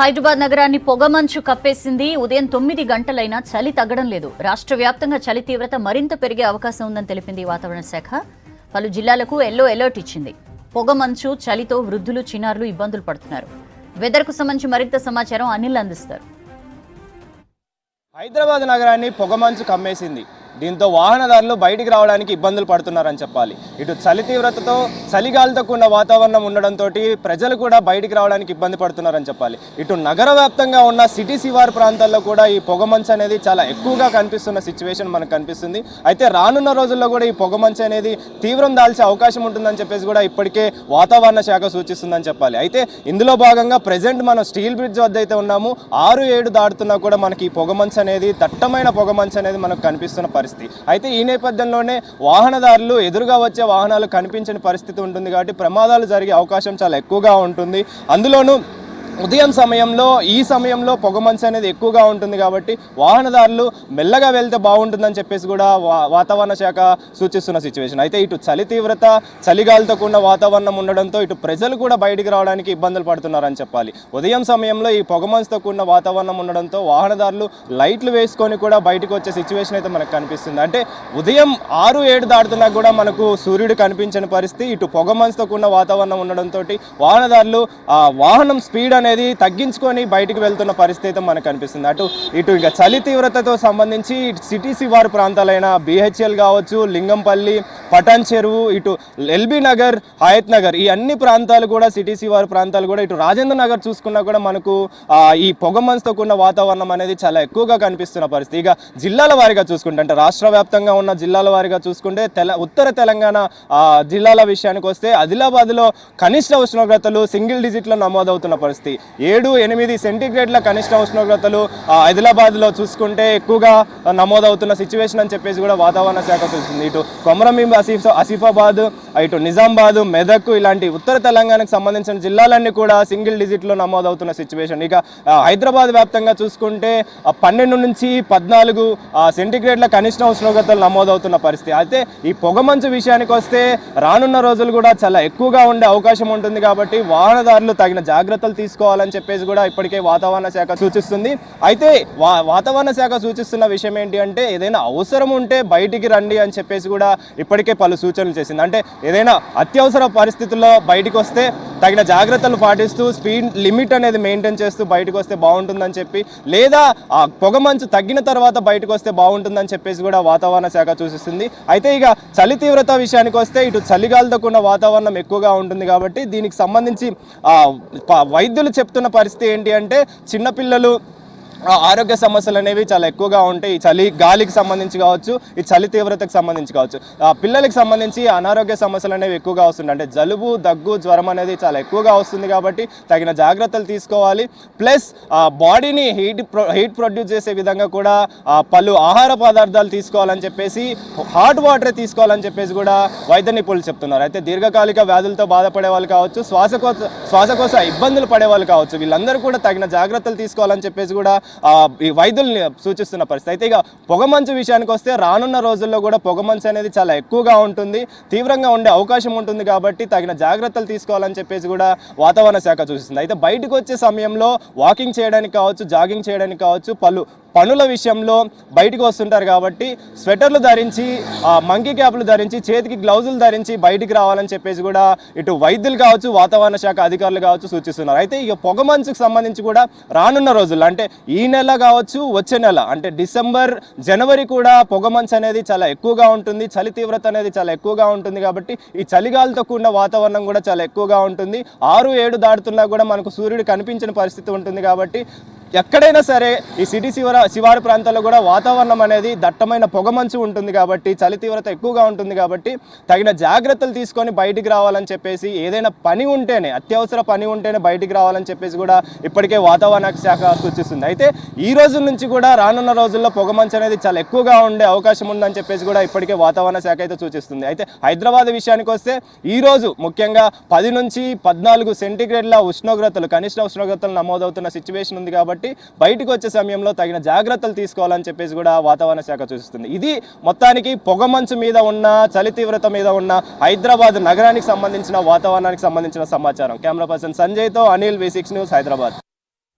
హైదరాబాద్ నగరాన్ని పొగమంచు కప్పేసింది. ఉదయం తొమ్మిది గంటలైనా చలి తగ్గడం లేదు. రాష్ట్ర వ్యాప్తంగా చలి తీవ్రత మరింత పెరిగే అవకాశం ఉందని తెలిపింది వాతావరణ శాఖ. పలు జిల్లాలకు ఎల్లో అలర్ట్ ఇచ్చింది. పొగమంచు చలితో వృద్ధులు చిన్నారులు ఇబ్బందులు పడుతున్నారు. వెదర్కు సంబంధించి మరింత సమాచారం అనిల్ అందిస్తారు. హైదరాబాద్ నగరాన్ని పొగమంచు కమ్మేసింది. దీంతో వాహనదారులు బయటికి రావడానికి ఇబ్బందులు పడుతున్నారని చెప్పాలి. ఇటు చలి తీవ్రతతో చలిగాలితో కూడిన వాతావరణం ఉండడంతో ప్రజలు కూడా బయటికి రావడానికి ఇబ్బంది పడుతున్నారని చెప్పాలి. ఇటు నగర వ్యాప్తంగా ఉన్న సిటీ శివారు ప్రాంతాల్లో కూడా ఈ పొగమంచు అనేది చాలా ఎక్కువగా కనిపిస్తున్న సిచ్యువేషన్ మనకు కనిపిస్తుంది. అయితే రానున్న రోజుల్లో కూడా ఈ పొగమంచు అనేది తీవ్రం దాల్చే అవకాశం ఉంటుందని చెప్పేసి కూడా ఇప్పటికే వాతావరణ శాఖ సూచిస్తుందని చెప్పాలి. అయితే ఇందులో భాగంగా ప్రజెంట్ మనం స్టీల్ బ్రిడ్జ్ వద్ద అయితే ఉన్నాము. ఆరు ఏడు దాటుతున్నా కూడా మనకి ఈ పొగమంచు అనేది దట్టమైన పొగమంచు అనేది మనకు కనిపిస్తున్న పరిస్థితి. అయితే ఈ నేపథ్యంలోనే వాహనదారులు ఎదురుగా వచ్చే వాహనాలు కనిపించని పరిస్థితి ఉంటుంది కాబట్టి ప్రమాదాలు జరిగే అవకాశం చాలా ఎక్కువగా ఉంటుంది. అందులోనూ ఉదయం సమయంలో ఈ సమయంలో పొగమంచు అనేది ఎక్కువగా ఉంటుంది కాబట్టి వాహనదారులు మెల్లగా వెళ్తే బాగుంటుందని చెప్పేసి కూడా వా- వాతావరణ శాఖ సూచిస్తున్న సిచ్యువేషన్ అయితే ఇటు చలి తీవ్రత చలిగాలితో కూడిన వాతావరణం ఉండడంతో ఇటు ప్రజలు కూడా బయటికి రావడానికి ఇబ్బందులు పడుతున్నారని చెప్పాలి. ఉదయం సమయంలో ఈ పొగమంచుతో కూడిన వాతావరణం ఉండడంతో వాహనదారులు లైట్లు వేసుకొని కూడా బయటకు వచ్చే సిచ్యువేషన్ అయితే మనకు కనిపిస్తుంది. అంటే ఉదయం ఆరు ఏడు దాటుతున్నా కూడా మనకు సూర్యుడు కనిపించని పరిస్థితి ఇటు పొగమంచుతో కూడిన వాతావరణం ఉండడంతో వాహనదారులు ఆ వాహనం స్పీడ్ అనేది తగ్గించుకొని బయటకు వెళ్తున్న పరిస్థితి అయితే మనకు కనిపిస్తుంది అటు ఇటు ఇక చలి తీవ్రతతో సంబంధించి సిటీ శివారు ప్రాంతాలైన బిహెచ్ఎల్ కావచ్చు లింగంపల్లి పటాన్ చెరువు ఇటు ఎల్బీ నగర్ హయత్ నగర్ ఈ అన్ని ప్రాంతాలు కూడా సిటీసీ వారి ప్రాంతాలు కూడా ఇటు రాజేంద్ర నగర్ చూసుకున్నా కూడా మనకు ఈ ఈ పొగమంచుతో కూడిన వాతావరణం అనేది చాలా ఎక్కువగా కనిపిస్తున్న పరిస్థితి. ఇక జిల్లాల వారీగా చూసుకుంటే అంటే రాష్ట్ర వ్యాప్తంగా ఉన్న జిల్లాల వారీగా చూసుకుంటే తెల ఉత్తర తెలంగాణ జిల్లాల విషయానికి వస్తే ఆదిలాబాద్లో కనిష్ట ఉష్ణోగ్రతలు సింగిల్ డిజిట్లో నమోదవుతున్న పరిస్థితి. ఏడు ఎనిమిది సెంటీగ్రేడ్ల కనిష్ట ఉష్ణోగ్రతలు ఆదిలాబాద్లో చూసుకుంటే ఎక్కువగా నమోదవుతున్న సిచ్యువేషన్ అని చెప్పేసి కూడా వాతావరణ శాఖ చూస్తుంది. ఇటు కొమరంభీం ఆసిఫ్ ఆసిఫాబాద్ ఇటు నిజామాబాద్ మెదక్ ఇలాంటి ఉత్తర తెలంగాణకు సంబంధించిన జిల్లాలన్నీ కూడా సింగిల్ డిజిట్లో నమోదవుతున్న సిచ్యువేషన్ ఇక హైదరాబాద్ వ్యాప్తంగా చూసుకుంటే పన్నెండు నుంచి పద్నాలుగు సెంటిగ్రేడ్ల కనిష్ట ఉష్ణోగ్రతలు నమోదవుతున్న పరిస్థితి. అయితే ఈ పొగమంచు విషయానికి వస్తే రానున్న రోజులు కూడా చాలా ఎక్కువగా ఉండే అవకాశం ఉంటుంది కాబట్టి వాహనదారులు తగిన జాగ్రత్తలు తీసుకోవాలని చెప్పేసి కూడా ఇప్పటికే వాతావరణ శాఖ సూచిస్తుంది. అయితే వా వాతావరణ శాఖ సూచిస్తున్న విషయం ఏంటి అంటే ఏదైనా అవసరం ఉంటే బయటికి రండి అని చెప్పేసి కూడా ఇప్పటికే పలు సూచనలు చేసింది. అంటే ఏదైనా అత్యవసర పరిస్థితుల్లో బయటకు వస్తే తగిన జాగ్రత్తలు పాటిస్తూ స్పీడ్ లిమిట్ అనేది మెయింటైన్ చేస్తూ బయటకు వస్తే బాగుంటుందని చెప్పి లేదా ఆ పొగమంచు తగ్గిన తర్వాత బయటకు వస్తే బాగుంటుందని చెప్పేసి కూడా వాతావరణ శాఖ సూచిస్తుంది అయితే ఇక చలి తీవ్రత విషయానికి వస్తే ఇటు చలిగాలితో కూడిన వాతావరణం ఎక్కువగా ఉంటుంది కాబట్టి దీనికి సంబంధించి వైద్యులు చెప్తున్న పరిస్థితి ఏంటి అంటే చిన్నపిల్లలు ఆరోగ్య సమస్యలు అనేవి చాలా ఎక్కువగా ఉంటాయి. ఈ చలి గాలికి సంబంధించి కావచ్చు ఈ చలి తీవ్రతకు సంబంధించి కావచ్చు. పిల్లలకు పిల్లలకి సంబంధించి అనారోగ్య సమస్యలు అనేవి ఎక్కువగా వస్తుంది అంటే జలుబు దగ్గు జ్వరం అనేది చాలా ఎక్కువగా వస్తుంది కాబట్టి తగిన జాగ్రత్తలు తీసుకోవాలి. ప్లస్ బాడీని హీట్ ప్రొ హీట్ ప్రొడ్యూస్ చేసే విధంగా కూడా పలు ఆహార పదార్థాలు తీసుకోవాలని చెప్పేసి హాట్ వాటర్ తీసుకోవాలని చెప్పేసి కూడా వైద్య నిపుణులు చెప్తున్నారు. అయితే దీర్ఘకాలిక వ్యాధులతో బాధపడే వాళ్ళు కావచ్చు శ్వాసకోశ శ్వాసకోశ ఇబ్బందులు పడే వాళ్ళు కావచ్చు వీళ్ళందరూ కూడా తగిన జాగ్రత్తలు తీసుకోవాలని చెప్పేసి కూడా ఈ వైద్యుల్ని సూచిస్తున్న పరిస్థితి. అయితే ఇక పొగమంచు విషయానికి వస్తే రానున్న రోజుల్లో కూడా పొగమంచు అనేది చాలా ఎక్కువగా ఉంటుంది. తీవ్రంగా ఉండే అవకాశం ఉంటుంది కాబట్టి తగిన జాగ్రత్తలు తీసుకోవాలని చెప్పేసి కూడా వాతావరణ శాఖ చూస్తుంది అయితే బయటకు వచ్చే సమయంలో వాకింగ్ చేయడానికి కావచ్చు జాగింగ్ చేయడానికి కావచ్చు పలు పనుల విషయంలో బయటకు వస్తుంటారు కాబట్టి స్వెటర్లు ధరించి ఆ, మంకీ క్యాప్లు ధరించి చేతికి గ్లౌజులు ధరించి బయటికి రావాలని చెప్పేసి కూడా ఇటు వైద్యులు కావచ్చు వాతావరణ శాఖ అధికారులు కావచ్చు సూచిస్తున్నారు. అయితే ఇక పొగ మంచుకు సంబంధించి కూడా రానున్న రోజుల్లో అంటే ఈ ఈ నెల కావచ్చు వచ్చే నెల అంటే డిసెంబర్ జనవరి కూడా పొగమంచు అనేది చాలా ఎక్కువగా ఉంటుంది చలి తీవ్రత అనేది చాలా ఎక్కువగా ఉంటుంది కాబట్టి ఈ చలిగాలితో కూడిన వాతావరణం కూడా చాలా ఎక్కువగా ఉంటుంది. ఆరు ఏడు దాటుతున్నా కూడా మనకు సూర్యుడు కనిపించిన పరిస్థితి ఉంటుంది కాబట్టి ఎక్కడైనా సరే ఈ సిటీ శివర శివారు ప్రాంతాల్లో కూడా వాతావరణం అనేది దట్టమైన పొగమంచు ఉంటుంది కాబట్టి చలి తీవ్రత ఎక్కువగా ఉంటుంది కాబట్టి తగిన జాగ్రత్తలు తీసుకొని బయటికి రావాలని చెప్పేసి ఏదైనా పని ఉంటేనే అత్యవసర పని ఉంటేనే బయటికి రావాలని చెప్పేసి కూడా ఇప్పటికే వాతావరణ శాఖ సూచిస్తుంది. అయితే ఈ రోజు నుంచి కూడా రానున్న రోజుల్లో పొగమంచు అనేది చాలా ఎక్కువగా ఉండే అవకాశం ఉందని చెప్పేసి కూడా ఇప్పటికే వాతావరణ శాఖ అయితే సూచిస్తుంది. అయితే హైదరాబాద్ విషయానికి వస్తే ఈ రోజు ముఖ్యంగా పది నుంచి పద్నాలుగు సెంటీగ్రేడ్ల ఉష్ణోగ్రతలు కనిష్ట ఉష్ణోగ్రతలు నమోదవుతున్న సిచ్యువేషన్ ఉంది కాబట్టి కాబట్టి బయటకు వచ్చే సమయంలో తగిన జాగ్రత్తలు తీసుకోవాలని చెప్పేసి కూడా వాతావరణ శాఖ సూచిస్తుంది. ఇది మొత్తానికి పొగమంచు మీద ఉన్న చలి తీవ్రత మీద ఉన్న హైదరాబాద్ నగరానికి సంబంధించిన వాతావరణానికి సంబంధించిన సమాచారం. Camera person సంజయ్తో Anil V six news Hyderabad.